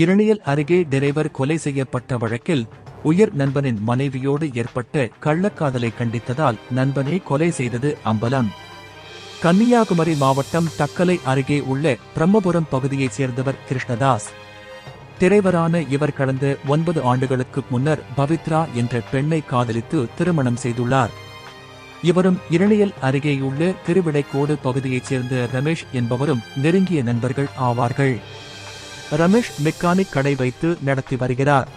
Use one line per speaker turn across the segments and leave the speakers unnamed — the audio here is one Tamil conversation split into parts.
இரணியல் அருகே டிரைவர் கொலை செய்யப்பட்ட வழக்கில் உயர் நண்பனின் மனைவியோடு ஏற்பட்ட கள்ளக்காதலை கண்டித்ததால் நண்பனை கொலை செய்தது அம்பலம். கன்னியாகுமரி மாவட்டம் தக்கலை அருகே உள்ள பிரம்மபுரம் பகுதியைச் சேர்ந்தவர் கிருஷ்ணதாஸ். திரைவரான இவர் கடந்த ஒன்பது ஆண்டுகளுக்கு முன்னர் பவித்ரா என்ற பெண்ணை காதலித்து திருமணம் செய்துள்ளார். இவரும் இரணியல் அருகேயுள்ள திருவிடைக்கோடு பகுதியைச் சேர்ந்த ரமேஷ் என்பவரும் நெருங்கிய நண்பர்கள் ஆவார்கள். ரமேஷ் மெக்கானிக் கடை வைத்து நடத்தி வருகிறார்.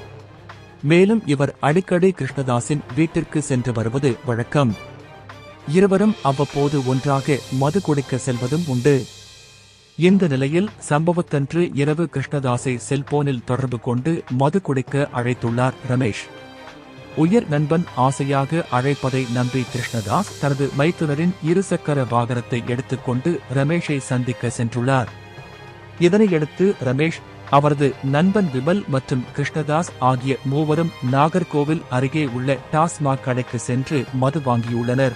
மேலும் இவர் அடிக்கடி கிருஷ்ணதாஸின் வீட்டிற்கு சென்று வருவது வழக்கம். இருவரும் அவ்வப்போது ஒன்றாக மது குடிக்க செல்வதும் உண்டு. இந்த நிலையில் சம்பவத்தன்று இரவு கிருஷ்ணதாஸை செல்போனில் தொடர்பு கொண்டு மது குடிக்க அழைத்துள்ளார் ரமேஷ். உயர் நண்பன் ஆசையாக அழைப்பதை நம்பி கிருஷ்ணதாஸ் தனது மைத்துனரின் இருசக்கர வாகனத்தை எடுத்துக்கொண்டு ரமேஷை சந்திக்க சென்றுள்ளார். இதனையடுத்து ரமேஷ் அவரது நண்பன் விமல் மற்றும் கிருஷ்ணதாஸ் ஆகிய மூவரும் நாகர்கோவில் அருகே உள்ள டாஸ்மாக் கடைக்கு சென்று மது வாங்கியுள்ளனர்.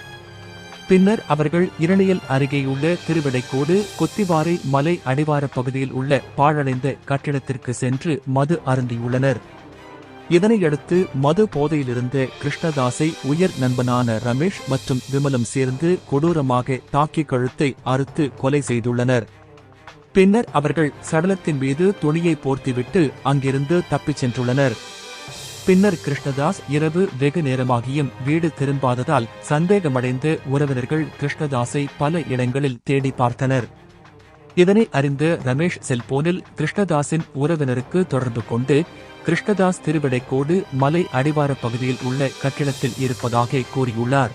பின்னர் அவர்கள் இரணியல் அருகேயுள்ள திருவிடைக்கோடு கொத்திவாரை மலை அடிவாரப் பகுதியில் உள்ள பாழடைந்த கட்டிடத்திற்கு சென்று மது அருந்தியுள்ளனர். இதனையடுத்து மது போதையிலிருந்த கிருஷ்ணதாஸை உயர் நண்பனான ரமேஷ் மற்றும் விமலம் சேர்ந்து கொடூரமாக தாக்கி கழுத்தை அறுத்து கொலை செய்துள்ளனர். பின்னர் அவர்கள் சடலத்தின் மீது துணியை போர்த்திவிட்டு அங்கிருந்து தப்பிச் சென்றுள்ளனர். பின்னர் கிருஷ்ணதாஸ் இரவு வெகு நேரமாகியும் வீடு திரும்பாததால் சந்தேகமடைந்து உறவினர்கள் கிருஷ்ணதாஸை பல இடங்களில் தேடி பார்த்தனர். இதனை அறிந்த ரமேஷ் செல்போனில் கிருஷ்ணதாஸின் உறவினருக்கு தொடர்பு கொண்டு கிருஷ்ணதாஸ் திருவிடைக்கோடு மலை அடிவாரப் பகுதியில் உள்ள கட்டிடத்தில் இருப்பதாக கூறியுள்ளார்.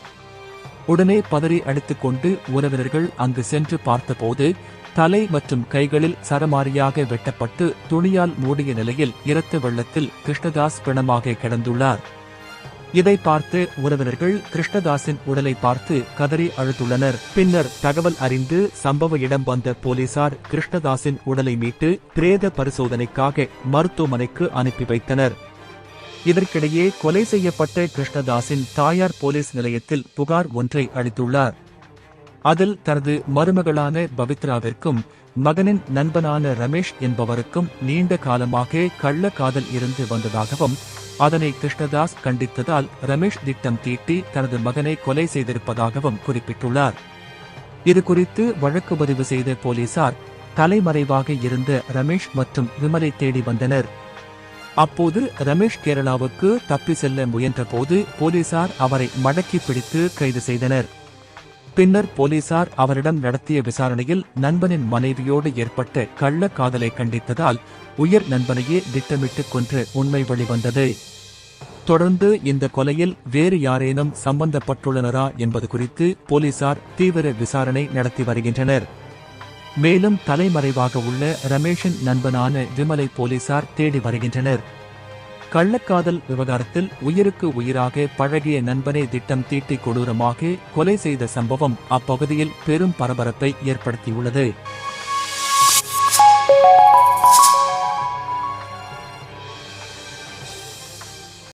உடனே பதறி அடித்துக் கொண்டு உறவினர்கள் அங்கு சென்று பார்த்தபோது தலை மற்றும் கைகளில் சரமாரியாக வெட்டப்பட்டு துணியால் மூடிய நிலையில் இரத்த வெள்ளத்தில் கிருஷ்ணதாஸ் பிணமாக கிடந்துள்ளார். இதை பார்த்து உறவினர்கள் கிருஷ்ணதாஸின் உடலை பார்த்து கதறி அழுத்துள்ளனர் பின்னர் தகவல் அறிந்து சம்பவ இடம் வந்த போலீசார் கிருஷ்ணதாஸின் உடலை மீட்டு பிரேத பரிசோதனைக்காக மருத்துவமனைக்கு அனுப்பி வைத்தனர். இதற்கிடையே கொலை செய்யப்பட்ட கிருஷ்ணதாஸின் தாயார் போலீஸ் நிலையத்தில் புகார் ஒன்றை அளித்துள்ளார். அதில் தனது மருமகளான பவித்ராவிற்கும் மகனின் நண்பனான ரமேஷ் என்பவருக்கும் நீண்ட காலமாக கள்ள காதல் இருந்து வந்ததாகவும் அதனை கிருஷ்ணதாஸ் கண்டித்ததால் ரமேஷ் திட்டம் தீட்டி தனது மகனை கொலை செய்திருப்பதாகவும் குறிப்பிட்டுள்ளார். இது குறித்து வழக்கு பதிவு செய்த போலீசார் தலைமறைவாக இருந்த ரமேஷ் மற்றும் விமலை தேடி வந்தனர். அப்போது ரமேஷ் கேரளாவுக்கு தப்பி செல்ல முயன்றபோது போலீசார் அவரை மடக்கி பிடித்து கைது செய்தனர். பின்னர் போலீசார் அவரிடம் நடத்திய விசாரணையில் நண்பனின் மனைவியோடு ஏற்பட்ட கள்ள காதலை கண்டித்ததால் உயர் நண்பனையே திட்டமிட்டு கொன்று உண்மை வெளிவந்தது. தொடர்ந்து இந்த கொலையில் வேறு யாரேனும் சம்பந்தப்பட்டுள்ளனரா என்பது குறித்து போலீசார் தீவிர விசாரணை நடத்தி வருகின்றனர். மேலும் தலைமறைவாக உள்ள ரமேஷின் நண்பனான விமலை போலீசார் தேடி வருகின்றனர். கள்ளக்காதல் விவகாரத்தில் உயிருக்கு உயிராக பழகிய நண்பனை திட்டம் தீட்டி கொடூரமாக கொலை செய்த சம்பவம் அப்பகுதியில் பெரும் பரபரப்பை ஏற்படுத்தியுள்ளது.